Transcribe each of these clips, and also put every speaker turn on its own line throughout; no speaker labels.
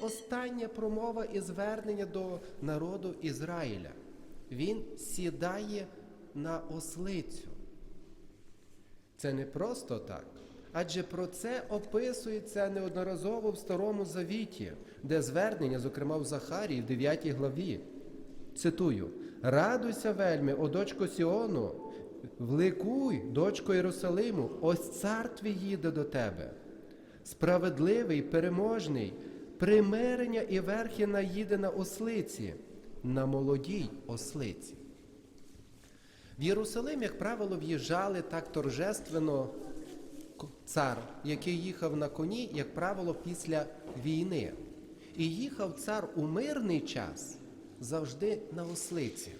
остання промова і звернення до народу Ізраїля. Він сідає на ослицю. Це не просто так. Адже про це описується неодноразово в Старому Завіті, де звернення, зокрема в Захарії, в 9 главі. Цитую: Радуйся вельми, о дочко Сіону, вликуй, дочко Єрусалиму, ось цар твій їде до тебе. Справедливий, переможний, примирення і верхи наїде на ослиці, на молодій ослиці. В Єрусалим, як правило, в'їжджали так торжественно цар, який їхав на коні, як правило, після війни. І їхав цар у мирний час завжди на ослиці.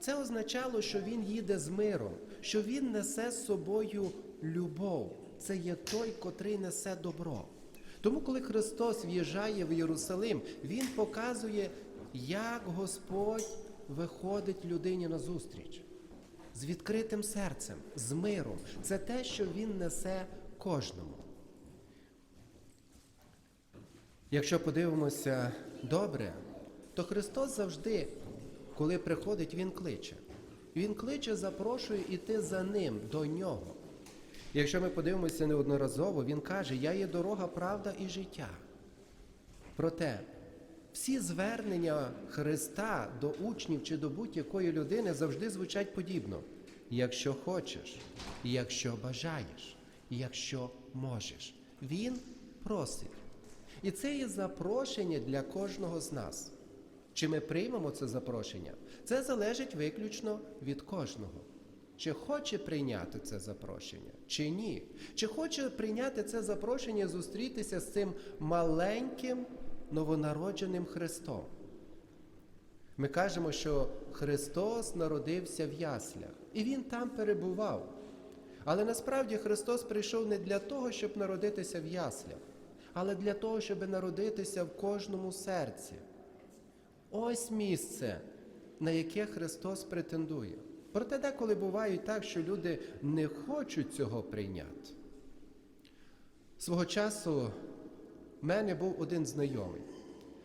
Це означало, що він їде з миром, що він несе з собою любов. Це є той, котрий несе добро. Тому, коли Христос в'їжджає в Єрусалим, Він показує, як Господь виходить людині на зустріч з відкритим серцем, з миром. Це те, що Він несе кожному. Якщо подивимося добре, то Христос завжди, коли приходить, Він кличе. Він кличе, запрошує іти за ним до нього. Якщо ми подивимося неодноразово, Він каже, Я є дорога, правда і життя. Проте всі звернення Христа до учнів чи до будь-якої людини завжди звучать подібно. Якщо хочеш, якщо бажаєш, якщо можеш. Він просить. І це є запрошення для кожного з нас. Чи ми приймемо це запрошення? Це залежить виключно від кожного. Чи хоче прийняти це запрошення, чи ні? Чи хоче прийняти це запрошення зустрітися з цим маленьким новонародженим Христом? Ми кажемо, що Христос народився в яслях, і Він там перебував. Але насправді Христос прийшов не для того, щоб народитися в яслях, але для того, щоб народитися в кожному серці. Ось місце, на яке Христос претендує. Проте деколи буває так, що люди не хочуть цього прийняти. Свого часу в мене був один знайомий.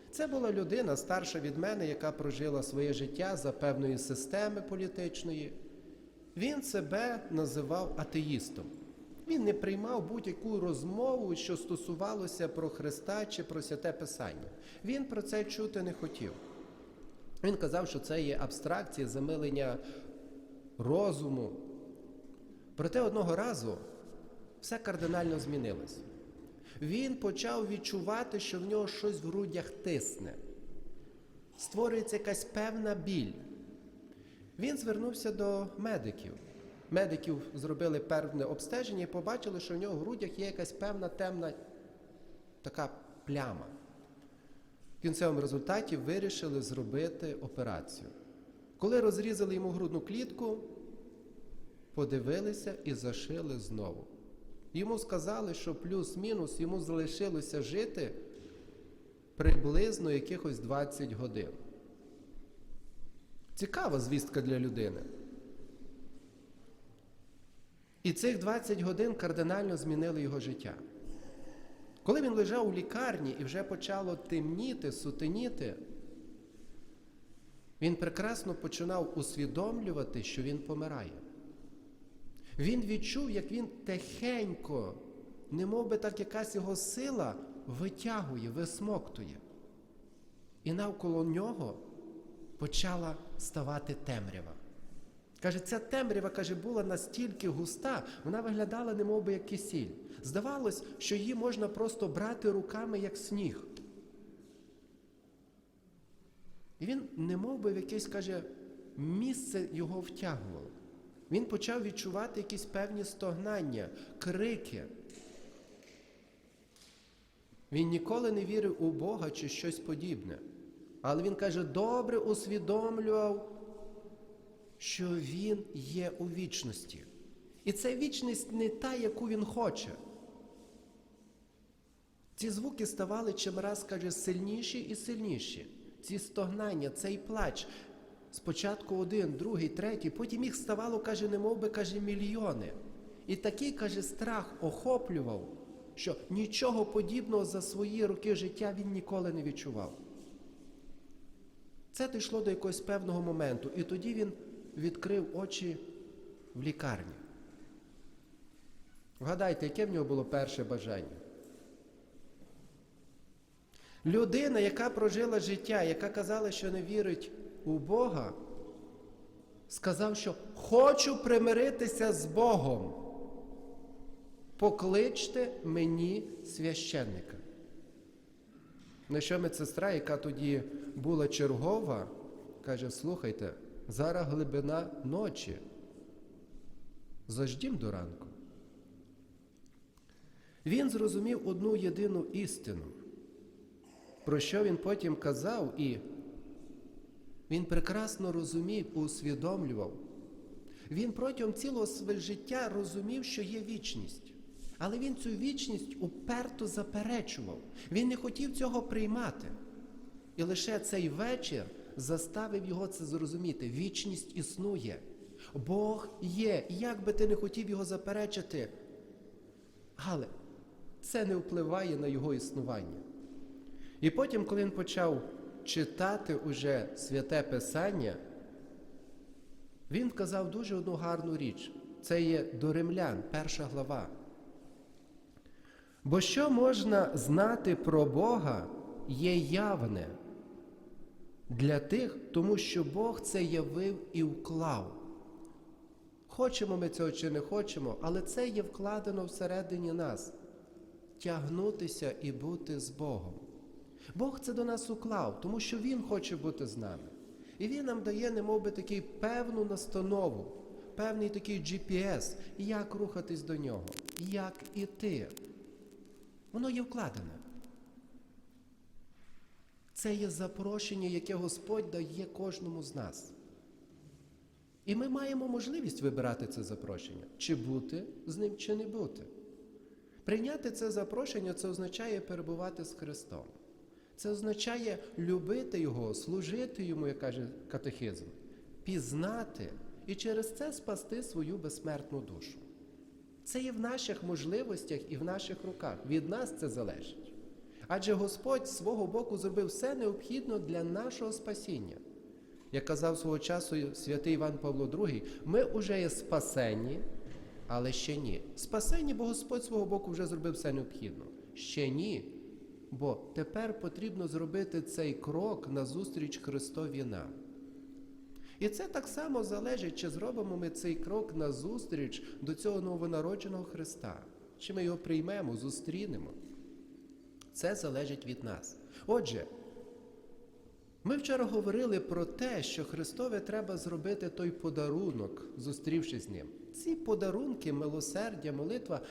Це була людина старша від мене, яка прожила своє життя за певної системи політичної. Він себе називав атеїстом. Він не приймав будь-яку розмову, що стосувалося про Христа чи про святе Писання. Він про це чути не хотів. Він казав, що це є абстракція, замилення розуму. Проте одного разу все кардинально змінилось. Він почав відчувати, що в нього щось в грудях тисне, створюється якась певна біль. Він звернувся до медиків. Медиків зробили певне обстеження і побачили, що в нього в грудях є якась певна темна така пляма. В кінцевому результаті вирішили зробити операцію. Коли розрізали йому грудну клітку, подивилися і зашили знову. Йому сказали, що плюс-мінус йому залишилося жити приблизно якихось 20 годин. Цікава звістка для людини. І цих 20 годин кардинально змінили його життя. Коли він лежав у лікарні і вже почало темніти, сутеніти, він прекрасно починав усвідомлювати, що він помирає. Він відчув, як він тихенько, немов би так якась його сила витягує, висмоктує. І навколо нього почала ставати темрява. Каже, ця темрява каже, була настільки густа, вона виглядала немов би як кисіль. Здавалось, що її можна просто брати руками, як сніг. І він немов би в якесь, каже, місце його втягувало. Він почав відчувати якісь певні стогнання, крики. Він ніколи не вірив у Бога чи щось подібне. Але він каже, добре усвідомлював, що він є у вічності. І ця вічність не та, яку він хоче. Ці звуки ставали чимраз, каже, сильніші і сильніші. Ці стогнання, цей плач. Спочатку один, другий, третій, потім їх ставало, каже, немов би, каже, мільйони. І такий, каже, страх охоплював, що нічого подібного за свої роки життя він ніколи не відчував. Це дійшло до якогось певного моменту, і тоді він відкрив очі в лікарні. Вгадайте, яке в нього було перше бажання? Людина, яка прожила життя, яка казала, що не вірить у Бога, сказав, що хочу примиритися з Богом. Покличте мені священника. На що медсестра, яка тоді була чергова, каже: слухайте, зараз глибина ночі. Заждім до ранку. Він зрозумів одну єдину істину, про що він потім казав, і він прекрасно розумів, усвідомлював. Він протягом цілого свого життя розумів, що є вічність. Але він цю вічність уперто заперечував. Він не хотів цього приймати. І лише цей вечір заставив його це зрозуміти. Вічність існує. Бог є. Як би ти не хотів його заперечити, але це не впливає на його існування. І потім, коли він почав читати уже святе Писання, він вказав дуже одну гарну річ. Це є до римлян, перша глава. Бо що можна знати про Бога є явне для тих, тому що Бог це явив і вклав. Хочемо ми цього чи не хочемо, але це є вкладено всередині нас тягнутися і бути з Богом. Бог це до нас уклав, тому що Він хоче бути з нами. І Він нам дає, немов би, такий певну настанову, певний такий GPS, як рухатись до нього, як іти. Воно є вкладене. Це є запрошення, яке Господь дає кожному з нас. І ми маємо можливість вибирати це запрошення, чи бути з ним, чи не бути. Прийняти це запрошення це означає перебувати з Христом. Це означає любити Його, служити Йому, як каже катехизм, пізнати і через це спасти свою безсмертну душу. Це є в наших можливостях і в наших руках. Від нас це залежить. Адже Господь з свого боку зробив все необхідне для нашого спасіння. Як казав свого часу святий Іван Павло II, ми вже є спасені, але ще ні. Спасені, бо Господь свого боку вже зробив все необхідне. Ще ні. Бо тепер потрібно зробити цей крок назустріч Христові нам. І це так само залежить, чи зробимо ми цей крок назустріч до цього новонародженого Христа, чи ми його приймемо, зустрінемо. Це залежить від нас. Отже, ми вчора говорили про те, що Христове треба зробити той подарунок, зустрівшись з ним. Ці подарунки, милосердя, молитва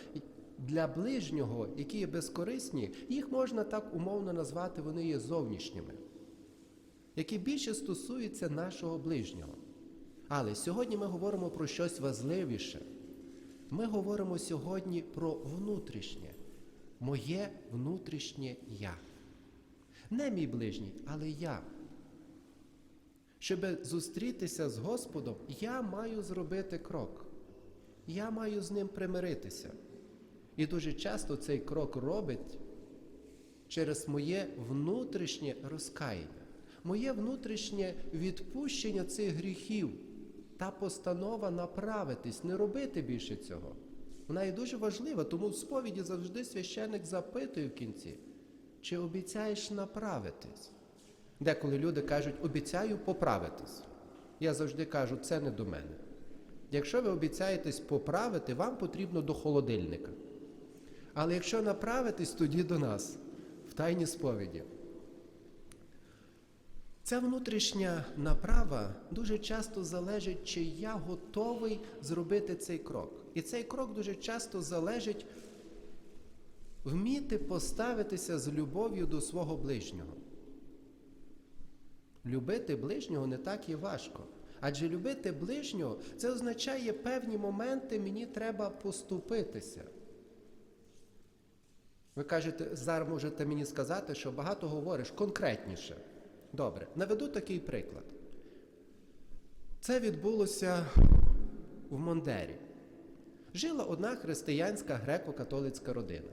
для ближнього, які є безкорисні, їх можна так умовно назвати, вони є зовнішніми, які більше стосуються нашого ближнього. Але сьогодні ми говоримо про щось важливіше. Ми говоримо сьогодні про внутрішнє, моє внутрішнє я. Не мій ближній, але я. Щоб зустрітися з Господом, я маю зробити крок. Я маю з ним примиритися. І дуже часто цей крок робить через моє внутрішнє розкаяння, моє внутрішнє відпущення цих гріхів та постанова направитись, не робити більше цього. Вона є дуже важлива, тому в сповіді завжди священник запитує в кінці, чи обіцяєш направитись. Деколи люди кажуть, обіцяю поправитись. Я завжди кажу, це не до мене. Якщо ви обіцяєтесь поправити, вам потрібно до холодильника. Але якщо направитись, тоді до нас, в тайні сповіді. Ця внутрішня направа дуже часто залежить, чи я готовий зробити цей крок. І цей крок дуже часто залежить вміти поставитися з любов'ю до свого ближнього. Любити ближнього не так і важко. Адже любити ближнього це означає певні моменти мені треба поступитися. Ви кажете, зараз можете мені сказати, що багато говориш конкретніше. Добре, наведу такий приклад. Це відбулося в Мондері. Жила одна християнська греко-католицька родина.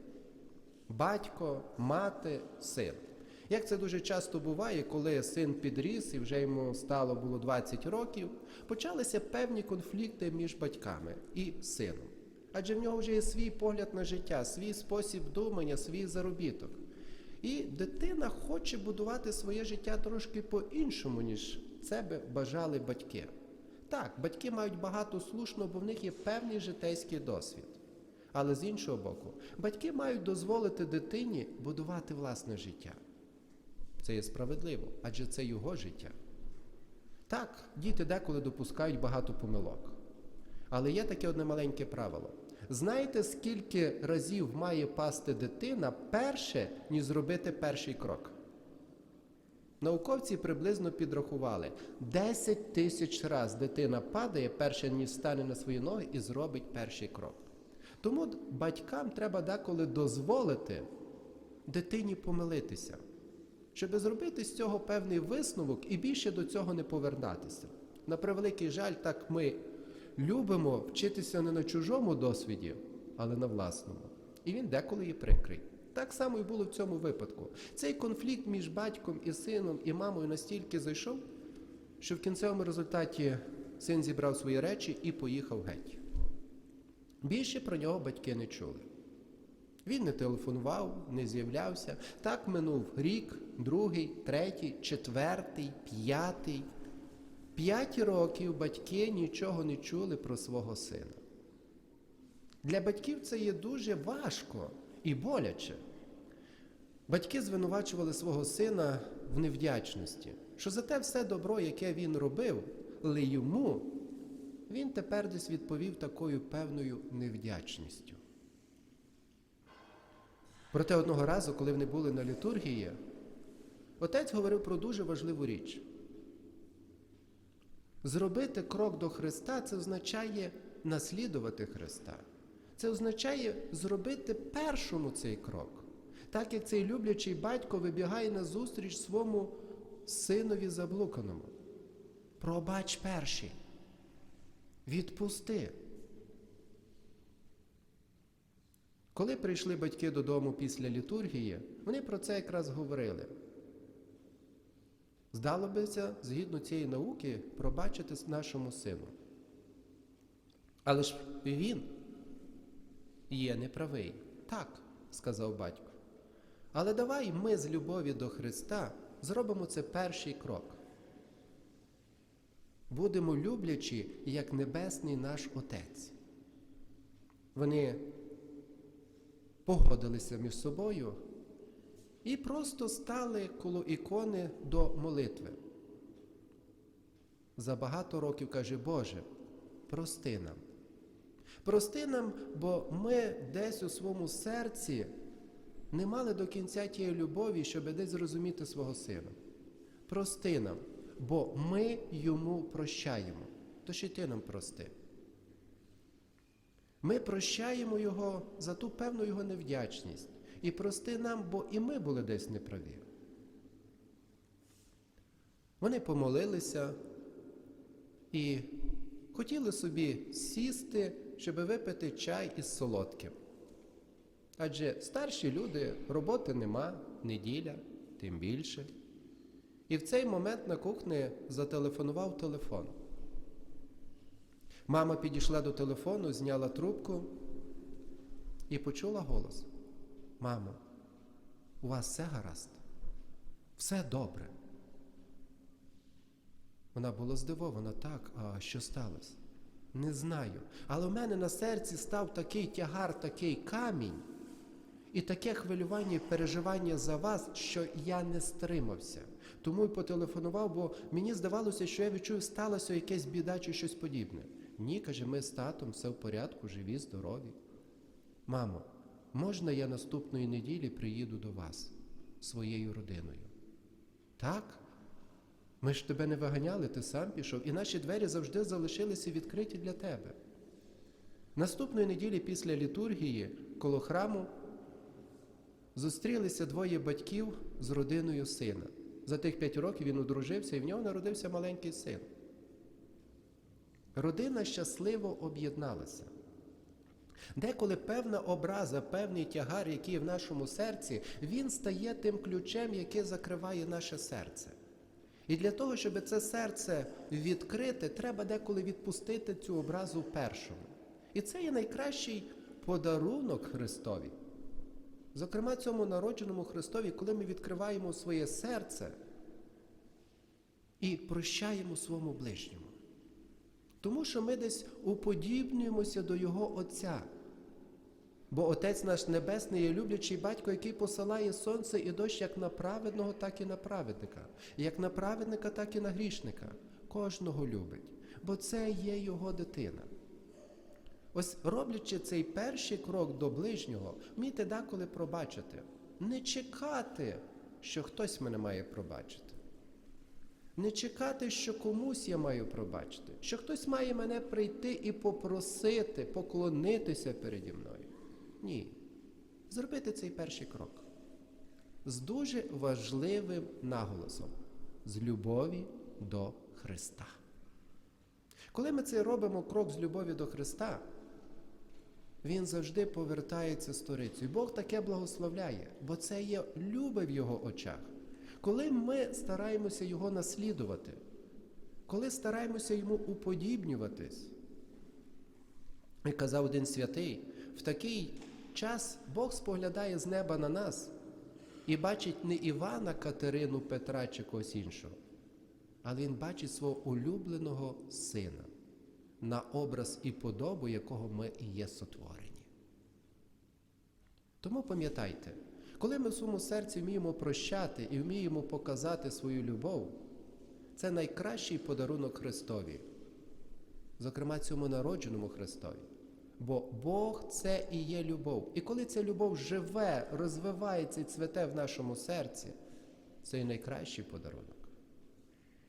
Батько, мати, син. Як це дуже часто буває, коли син підріс і вже йому стало було 20 років, почалися певні конфлікти між батьками і сином. Адже в нього вже є свій погляд на життя, свій спосіб думання, свій заробіток. І дитина хоче будувати своє життя трошки по-іншому, ніж це би бажали батьки. Так, батьки мають багато слушно, бо в них є певний житейський досвід. Але з іншого боку, батьки мають дозволити дитині будувати власне життя. Це є справедливо, адже це його життя. Так, діти деколи допускають багато помилок. Але є таке одне маленьке правило. Знаєте, скільки разів має пасти дитина перше, ніж зробити перший крок? Науковці приблизно підрахували 10 тисяч раз дитина падає, перше ніж стане на свої ноги і зробить перший крок. Тому батькам треба деколи дозволити дитині помилитися, щоб зробити з цього певний висновок і більше до цього не повертатися. На превеликий жаль, так ми любимо вчитися не на чужому досвіді, але на власному. І він деколи є прикрий. Так само і було в цьому випадку. Цей конфлікт між батьком і сином і мамою настільки зайшов, що в кінцевому результаті син зібрав свої речі і поїхав геть. Більше про нього батьки не чули. Він не телефонував, не з'являвся. Так минув рік, другий, третій, четвертий, п'ятий. П'ять років батьки нічого не чули про свого сина. Для батьків це є дуже важко і боляче. Батьки звинувачували свого сина в невдячності, що за те все добро, яке він робив, але йому він тепер десь відповів такою певною невдячністю. Проте одного разу, коли вони були на літургії, отець говорив про дуже важливу річ. Зробити крок до Христа це означає наслідувати Христа. Це означає зробити першому цей крок. Так як цей люблячий батько вибігає на зустріч своєму синові заблуканому. Пробач перший. Відпусти. Коли прийшли батьки додому після літургії, вони про це якраз говорили. Здало бися, згідно цієї науки, пробачити нашому сину. Але ж він є неправий. Так, сказав батько. Але давай ми з любові до Христа зробимо це перший крок. Будемо люблячі, як Небесний наш Отець. Вони погодилися між собою і просто стали коло ікони до молитви. За багато років каже, Боже, прости нам. Прости нам, бо ми десь у своєму серці не мали до кінця тієї любові, щоб десь зрозуміти свого сина. Прости нам, бо ми йому прощаємо. То ще й ти нам прости. Ми прощаємо Його за ту певну Його невдячність. І прости нам, бо і ми були десь неправі. Вони помолилися і хотіли собі сісти, щоб випити чай із солодким. Адже старші люди, роботи нема, неділя, тим більше. І в цей момент на кухні зателефонував телефон. Мама підійшла до телефону, зняла трубку і почула голос. Мамо, у вас все гаразд? Все добре. Вона була здивована, так, а що сталося? Не знаю. Але в мене на серці став такий тягар, такий камінь, і таке хвилювання і переживання за вас, що я не стримався. Тому й потелефонував, бо мені здавалося, що я відчув, сталося якесь біда чи щось подібне. Ні, каже, ми з татом все в порядку, живі, здорові. Мамо, можна я наступної неділі приїду до вас своєю родиною? Так? Ми ж тебе не виганяли, ти сам пішов, і наші двері завжди залишилися відкриті для тебе. Наступної неділі після літургії коло храму зустрілися двоє батьків з родиною сина. За тих п'ять років він одружився і в нього народився маленький син. Родина щасливо об'єдналася. Деколи певна образа, певний тягар, який в нашому серці, він стає тим ключем, який закриває наше серце. І для того, щоб це серце відкрити, треба деколи відпустити цю образу першому. І це є найкращий подарунок Христові. Зокрема, цьому народженому Христові, коли ми відкриваємо своє серце і прощаємо своєму ближньому. Тому що ми десь уподібнюємося до Його Отця. Бо Отець наш Небесний є люблячий батько, який посилає сонце і дощ як на праведного, так і на праведника, як на праведника, так і на грішника. Кожного любить, бо це є його дитина. Ось роблячи цей перший крок до ближнього, вмійте деколи пробачити, не чекати, що хтось мене має пробачити. Не чекати, що комусь я маю пробачити, що хтось має мене прийти і попросити, поклонитися переді мною. Ні. Зробити цей перший крок з дуже важливим наголосом з любові до Христа. Коли ми це робимо крок з любові до Христа, Він завжди повертається сторицею. Бог таке благословляє, бо це є любе в Його очах. Коли ми стараємося Його наслідувати, коли стараємося йому уподібнюватись, як казав один святий, в такий час Бог споглядає з неба на нас і бачить не Івана, Катерину, Петра чи когось іншого, але Він бачить свого улюбленого сина, на образ і подобу, якого ми і є сотворені. Тому пам'ятайте, коли ми в своєму серці вміємо прощати і вміємо показати свою любов, це найкращий подарунок Христові, зокрема цьому народженому Христові. Бо Бог це і є любов. І коли ця любов живе, розвивається і цвете в нашому серці, це і найкращий подарунок.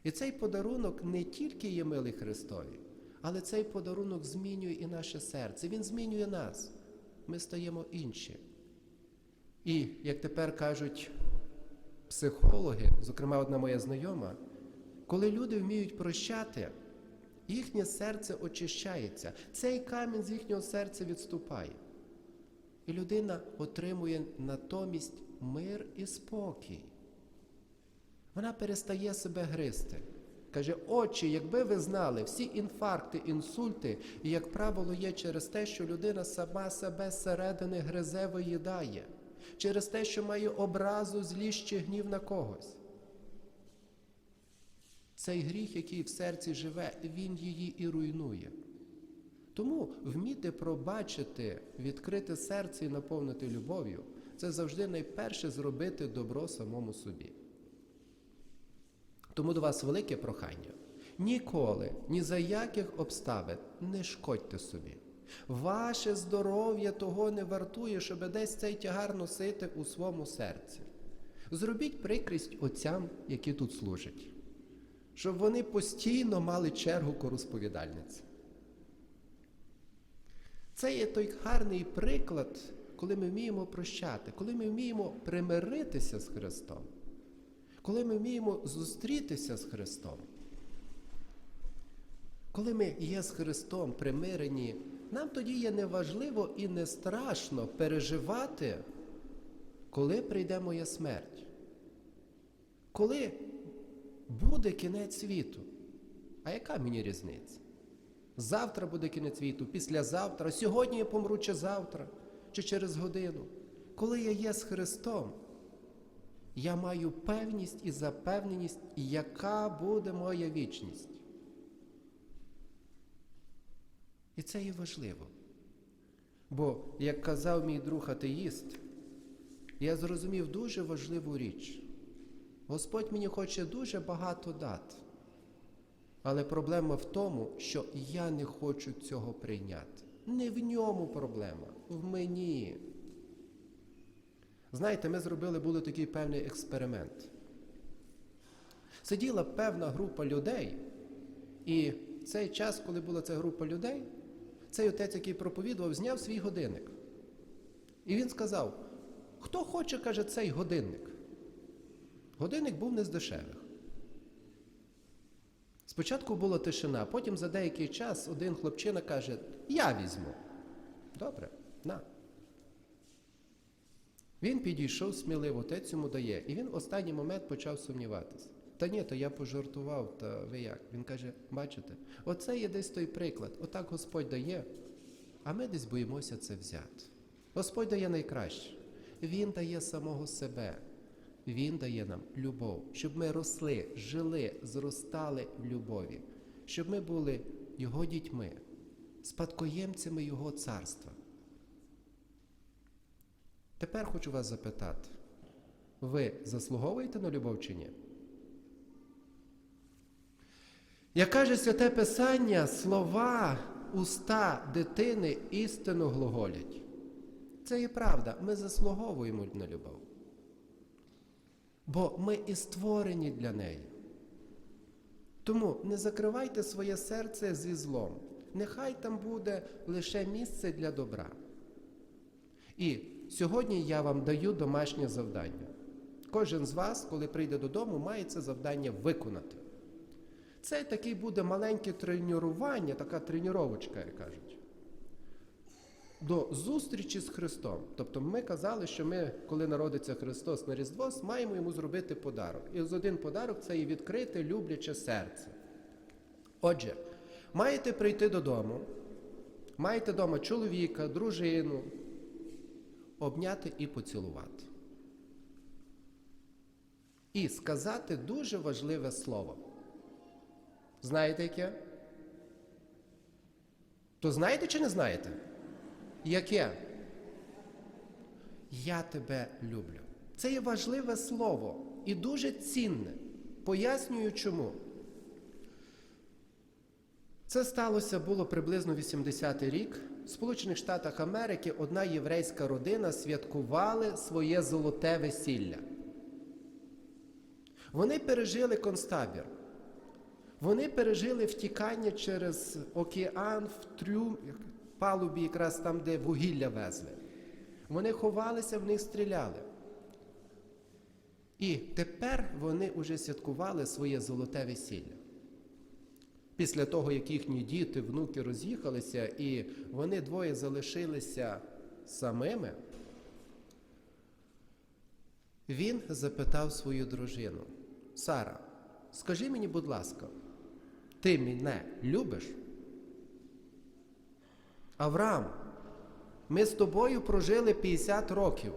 І цей подарунок не тільки є милий Христові, але цей подарунок змінює і наше серце. Він змінює нас. Ми стаємо інші. І, як тепер кажуть психологи, зокрема одна моя знайома, коли люди вміють прощати, їхнє серце очищається, цей камінь з їхнього серця відступає. І людина отримує натомість мир і спокій. Вона перестає себе гризти. Каже, очі, якби ви знали, всі інфаркти, інсульти, і, як правило, є через те, що людина сама себе зсередини гризе виїдає, через те, що має образу, злість чи гнів на когось. Цей гріх, який в серці живе, він її і руйнує. Тому вміти пробачити, відкрити серце і наповнити любов'ю це завжди найперше зробити добро самому собі. Тому до вас велике прохання. Ніколи, ні за яких обставин не шкодьте собі. Ваше здоров'я того не вартує, щоб десь цей тягар носити у своєму серці. Зробіть прикрість отцям, які тут служать, щоб вони постійно мали чергу коросповідальниць. Це є той гарний приклад, коли ми вміємо прощати, коли ми вміємо примиритися з Христом, коли ми вміємо зустрітися з Христом. Коли ми є з Христом примирені, нам тоді є неважливо і не страшно переживати, коли прийде моя смерть, коли буде кінець світу. А яка мені різниця? Завтра буде кінець світу, післязавтра, сьогодні я помру чи завтра, чи через годину. Коли я є з Христом, я маю певність і запевненість, яка буде моя вічність. І це є важливо. Бо, як казав мій друг атеїст, я зрозумів дуже важливу річ. Господь мені хоче дуже багато дати. Але проблема в тому, що я не хочу цього прийняти. Не в ньому проблема, в мені. Знаєте, ми зробили були такий певний експеримент. Сиділа певна група людей, і цей час, коли була ця група людей, цей отець, який проповідував, зняв свій годинник. І він сказав: хто хоче, каже, цей годинник? Годинник був не з дешевих. Спочатку була тишина, потім за деякий час один хлопчина каже: Я візьму. Добре, на. Він підійшов сміливо, отець йому дає. І він в останній момент почав сумніватися. Та ні, то я пожартував, та ви як? Він каже, бачите, оце є десь той приклад. Отак Господь дає, а ми десь боїмося це взяти. Господь дає найкраще. Він дає самого себе. Він дає нам любов, щоб ми росли, жили, зростали в любові, щоб ми були Його дітьми, спадкоємцями Його царства. Тепер хочу вас запитати: ви заслуговуєте на любов чи ні? Як каже святе Писання, слова, уста дитини істину глаголять. Це і правда, ми заслуговуємо на любов. Бо ми і створені для неї. Тому не закривайте своє серце зі злом. Нехай там буде лише місце для добра. І сьогодні я вам даю домашнє завдання. Кожен з вас, коли прийде додому, має це завдання виконати. Це такий буде маленьке тренування, така тренувачка, як кажуть, до зустрічі з Христом. Тобто ми казали, що ми, коли народиться Христос на Різдво, маємо йому зробити подарок. І з один подарок це і відкрите, любляче серце. Отже, маєте прийти додому, маєте вдома чоловіка, дружину, обняти і поцілувати. І сказати дуже важливе слово. Знаєте яке? То знаєте чи не знаєте? Яке? Я тебе люблю. Це є важливе слово і дуже цінне. Пояснюю чому. Це сталося було приблизно 80-й рік. В Сполучених Штатах Америки одна єврейська родина святкували своє золоте весілля. Вони пережили концтабір. Вони пережили втікання через океан в трюм, палубі, якраз там, де вугілля везли. Вони ховалися, в них стріляли. І тепер вони вже святкували своє золоте весілля. Після того, як їхні діти, внуки роз'їхалися, і вони двоє залишилися самими, він запитав свою дружину: Сара, скажи мені, будь ласка, ти мене любиш? Авраам, ми з тобою прожили 50 років.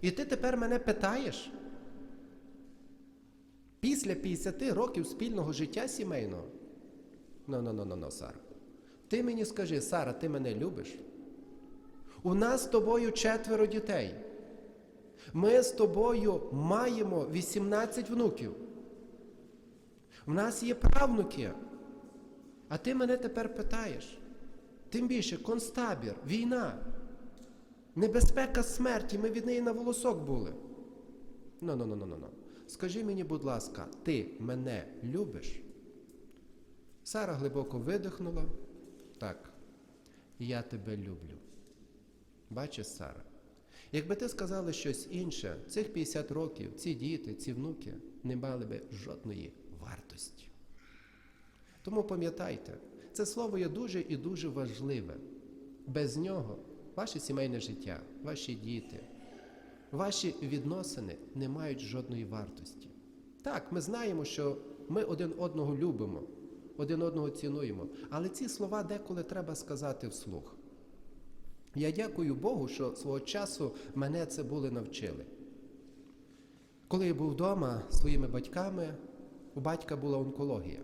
І ти тепер мене питаєш? Після 50 років спільного життя сімейного? Ну, ну, ну, ну, ну, Сара. Ти мені скажи, Сара, ти мене любиш? У нас з тобою четверо дітей. Ми з тобою маємо 18 внуків. У нас є правнуки. А ти мене тепер питаєш. Тим більше концтабір, війна, небезпека смерті, ми від неї на волосок були. Ну, ну, ну, ну, ну, ну. Скажи мені, будь ласка, ти мене любиш? Сара глибоко видихнула. Так, я тебе люблю. Бачиш, Сара, якби ти сказала щось інше, цих 50 років, ці діти, ці внуки не мали би жодної вартості. Тому пам'ятайте, це слово є дуже і дуже важливе. Без нього ваше сімейне життя, ваші діти, ваші відносини не мають жодної вартості. Так, ми знаємо, що ми один одного любимо, один одного цінуємо, але ці слова деколи треба сказати вслух. Я дякую Богу, що свого часу мене це були навчили. Коли я був вдома своїми батьками, у батька була онкологія.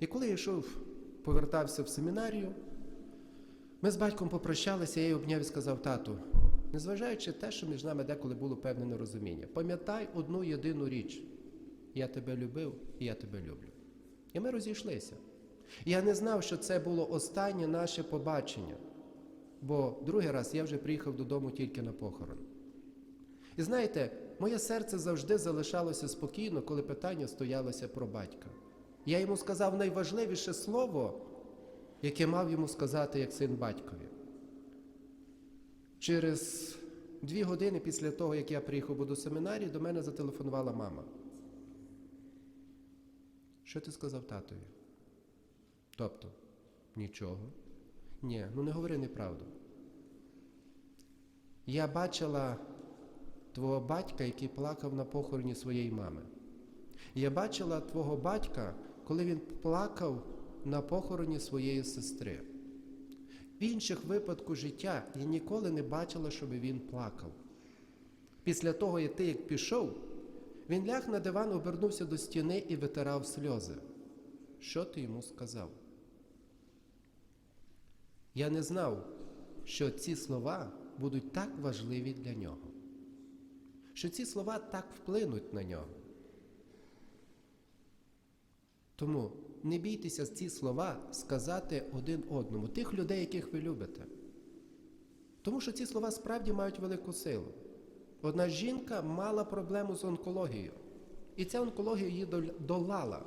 І коли я йшов, повертався в семінарію, ми з батьком попрощалися, я її обняв і сказав тату, незважаючи те, що між нами деколи було певне нерозуміння, пам'ятай одну єдину річ: я тебе любив і я тебе люблю. І ми розійшлися. Я не знав, що це було останнє наше побачення, бо другий раз я вже приїхав додому тільки на похорон. І знаєте, моє серце завжди залишалося спокійно, коли питання стоялося про батька. Я йому сказав найважливіше слово, яке мав йому сказати як син батькові. Через дві години після того, як я приїхав до семінарії, до мене зателефонувала мама. Що ти сказав татові? Тобто, нічого. Ні, ну не говори неправду. Я бачила твого батька, який плакав на похороні своєї мами. Я бачила твого батька, коли він плакав на похороні своєї сестри. В інших випадках життя я ніколи не бачила, щоб він плакав. Після того, як ти як пішов, він ляг на диван, обернувся до стіни і витирав сльози. Що ти йому сказав? Я не знав, що ці слова будуть так важливі для нього, що ці слова так вплинуть на нього. Тому не бійтеся ці слова сказати один одному, тих людей, яких ви любите. Тому що ці слова справді мають велику силу. Одна жінка мала проблему з онкологією, і ця онкологія її долала.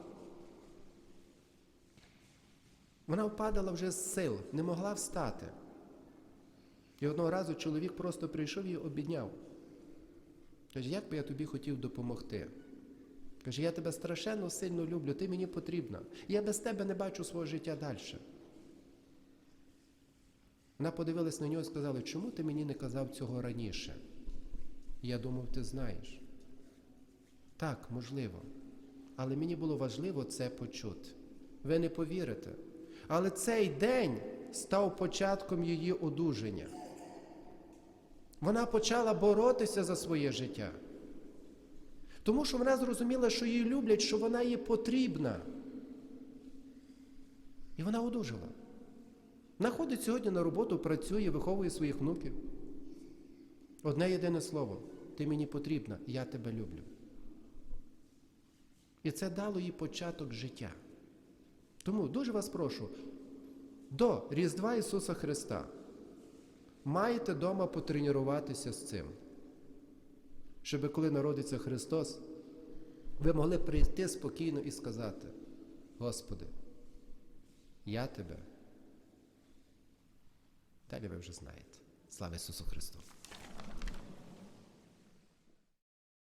Вона впадала вже з сил, не могла встати. І одного разу чоловік просто прийшов і обідняв. Каже, як би я тобі хотів допомогти? Каже, я тебе страшенно сильно люблю, ти мені потрібна. Я без тебе не бачу свого життя далі. Вона подивилась на нього і сказала, чому ти мені не казав цього раніше? Я думав, ти знаєш. Так, можливо. Але мені було важливо це почути. Ви не повірите. Але цей день став початком її одужання. Вона почала боротися за своє життя. Тому що вона зрозуміла, що її люблять, що вона їй потрібна. І вона одужала. Вона ходить сьогодні на роботу, працює, виховує своїх внуків. Одне єдине слово: ти мені потрібна, я тебе люблю. І це дало їй початок життя. Тому дуже вас прошу, до Різдва Ісуса Христа маєте дома потренуватися з цим, щоб коли народиться Христос, ви могли прийти спокійно і сказати: Господи, я тебе. Далі ви вже знаєте. Слава Ісусу Христу!